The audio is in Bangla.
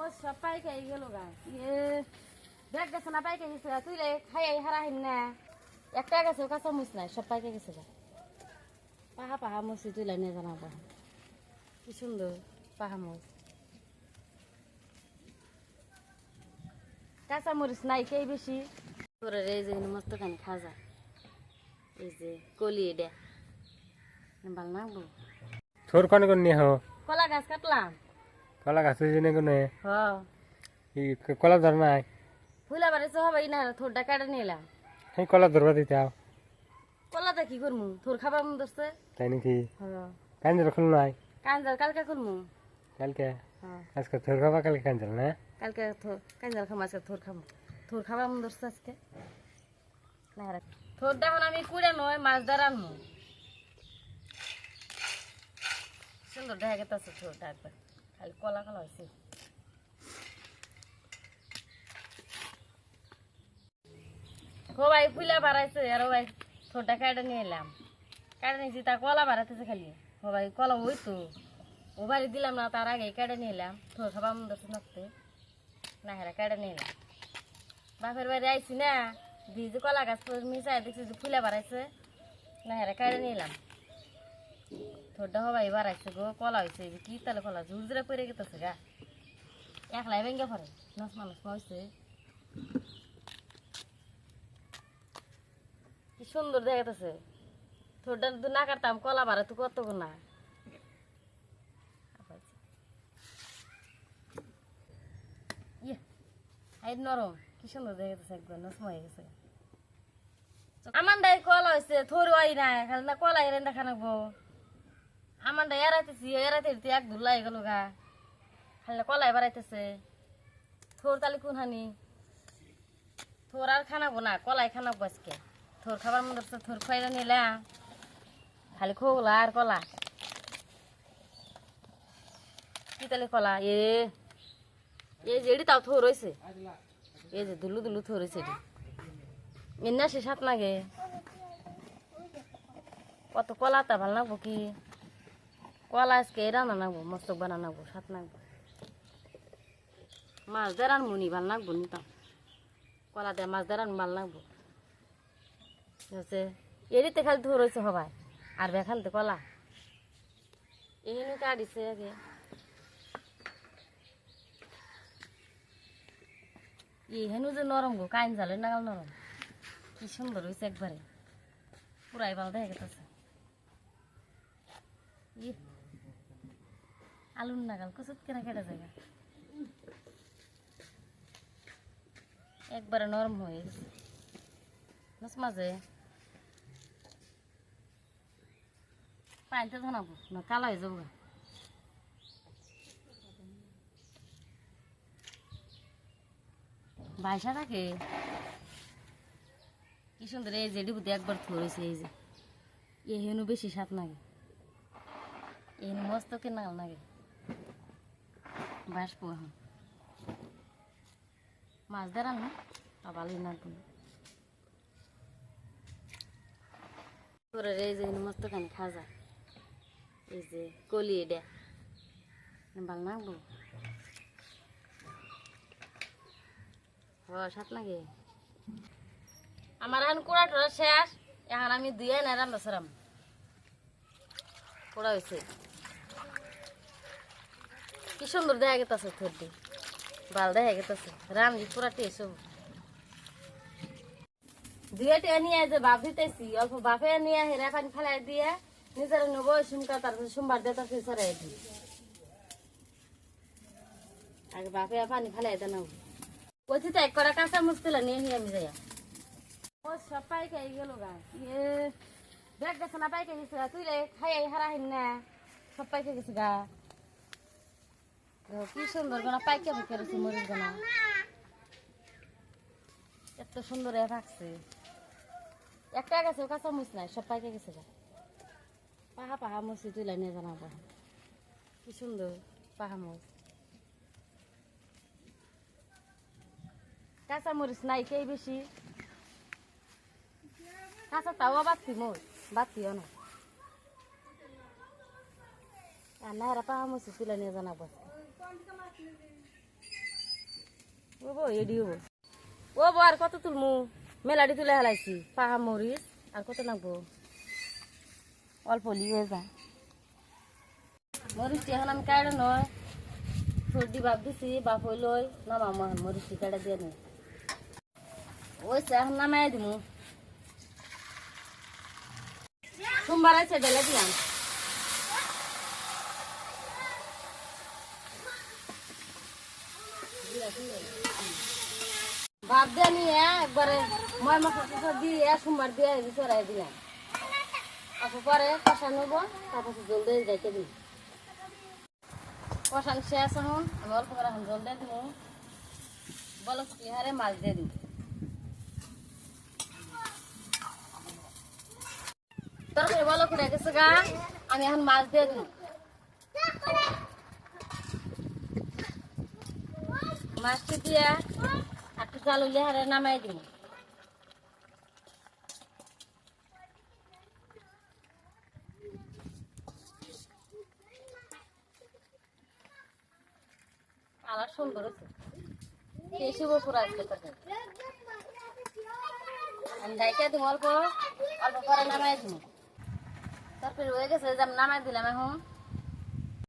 ও সব পাইকে গেল গা। ইয়ে ব্যাগ গেছে না গেছে তুই রে খাই আই হারা হিন না। একটা গেছে কাঁচা মুছ নাই সব পাইকে গেছে গা। পাহা পাহা মুছি তুই লাই জানাব কি সুন্দর পাহা মুছ। কাঁচা মরিচ নাই কে বেশি। তোর এই যে মস্ত খানি খাজা। এই যে কলি এটা। ভালো নাগবো থোর কোনে কোন কলা গাছ কাটলাম। কলা গাছ জেনে কোনে? হ এই কলা ধর নাই? ফুলা বাড়িতে হবে না থোরটা কাটে নিলাম। এই কলা ধরবা দিতে আও। কলাটা কি করমু? থোর খাবার মন দোস্তে তাই নাকি? হ্যাঁ। কাঞ্জল খুল নাই? কাঞ্জাল কালকে করমু কালকে? হ্যাঁ। আজকে থোর খাবা কালকে কাঞ্জল না? কালকে থোর কাঞ্জাল খাম আজকে থোর খামু। থোর খাবার মন দোস্তে আজকে। না থোর দেখুন আমি কুড়ে নয় মাছ ধরে আনমু। সুন্দর দেখা গেছে থোরটা একবার। খালি কলা কলা হয়েছে ও ভাই, ফুলা বাড়াইছে। আর ভাই থোরটা কেটে নিয়ে এলাম। কেটে নিয়েছি, তা কলা বাড়াতেছে খালি। ও ভাই, কলা ওই তো। ও বাড়ি দিলাম না, তার আগে কেটে নিয়ে এলাম। খাবার মন দোস্ত নাকতে না, হেরা কেটে নিয়ে এলাম। বাপের বাড়ি আইছি না। দিয়ে যে কলা গাছ মিশাই দেখছি যে ফুলে বাড়াইছে। না, হেরা কেটে নিয়ে এলাম। হবাই বাড়াইছে গো কলা হয়েছে কি তাহলে কলা ঝুরঝুরে পড়ে গেতেছে গা একলাই ভেঙে পড়ে নস মানুষ হয়েছে কি সুন্দর দেখাতেছে যদি না কাটতাম কলা বাড়ে তো কত না নরম কি সুন্দর দেখাতেছে একবার নরম হয়ে গেছে আমার ডাই কলা হয়েছে থোর ওই নাই খালি না কলা এরেন দেখা নাকবো আমার এড়াইতেছি, এড়াইতে এড়াইতে এক দূর লাগে গেল গা। খালি কলাই বাড়াইতেছে। থোর তালি কোন হানি? থোর আর খানাবো না, কলাই খানাবো আজকে। থোর খাবার মনে হচ্ছে থোর খাইলে নিলাম খালি খোগলা আর কলা। কি তালে কলা? এ, এই যে এটি তাও থো রয়েছে এই যে দুলু দুলু থো রয়েছে এটি। এনে সে সাত লাগে কত কলা তা ভালো লাগবো কি? কলা আজকে রান্না নাগবো, মস্ত বানা নাগবো সাত নাগবো। মাছ দিয়ে রানবো নি, ভালো লাগবো নি তাও কলা দিয়ে মাছ দিয়ে ভালো লাগবো হচ্ছে খালি থো রয়েছে সবাই, আর বেখানতে কলা। এখানে কাটিছে আগে। হেনু যে নরম গো, কাইন জালে নাগাল নরম। কি সুন্দর হয়েছে একবারে। পুরাই ভালো দেখা গেছে আলুর নাগাল কচুত কেনা কেটে জায়গা একবারে নরম হয়ে গেছে। মাছ মাঝে। পানিতে ধনাবো, না কালা হয়ে যাব। বাইসা থাকে। কি সুন্দর, এই যে ডিবুতে একবার থরেছে এই যে। এ হেনু বেশি স্বাদ লাগে এহেনু মস্ত কেনা লাগে বাসবো এখন। মাছ দেরান না? আবালি না। তুমি এই যে মস্ত খানি খাজা। এই যে কলি এটা। ভালো নাগবো ও সাত লাগে? আমার এখন কুড়া টুড়া শেষ। এখন আমি দুয়ে নাই রান্না সারাম। কুড়া হয়েছে কি সুন্দর দেখা গেতেছে থরটি ভালো দেখা গেতেছে। রান্দি পুরা টেস্ট দুয়েটে নিয়ে যে বাপ দিতেছি, অল্প বাপে নিয়ে হেরা পানি ফেলাই নিজের নেব সুমকা তারপর সোমবার দিয়ে তারপর সরাই দিই। আগে বাপে পানি ফেলাই দেন বলছি তো, এক কটা কাঁচা মুস্তিলা নিয়ে আমি যাই ও, সব পাইকে গেল গা। ইয়ে ব্যাগ গেছে না পাইকে গেছে তুই রে খাই হারা হিন না। সব পাইকে গেছে গা। দেখো কি সুন্দর মরিচ এত সুন্দর এ কাঁচা মুচ নাই, সব গেছে পাহা পাহা মুচি কি সুন্দর পাহা মুচ কাঁচা মরিচ নাই কে বেশি। কাঁচা তাও বাতি মোর বাতিও না আর না পাহা মরিচ তুলে নিয়ে জানাব ও বো আর কত তুলমু? মেলাডি তুলে হেলাইছি। পাহা মরিচ, আর কত লাগবো? অল্প লিয়ে যা। মরিচটি এখন আমি কাটে নয়। সর্দি বাপ দিছি, বাপ হইলই নামা মহান মরিচটি দিয়ে নে। ওই এখন নামাই দিমু। সোমবার আছে ঢেলে দিলাম ভাত দিয়ে নিয়ে একবারে ময় মশলা দিয়ে সোমবার দিয়ে চড়াই দিলাম। তারপর পরে কষা নেব তারপর জল দিয়ে যাইতে দিই কষান শেষ এখন, আমি অল্প করে এখন জল দিয়ে দিব। বলো হারে মাছ দিয়ে দিই তরকারি বলো করে গেছে গা, আমি এখন মাছ দিয়ে দিই মাছটি দিয়ে একটু জাল উলে হারে নামাই অল্প অল্প নামাই দিব। তারপরে হয়ে গেছে নামাই দিলাম এখন।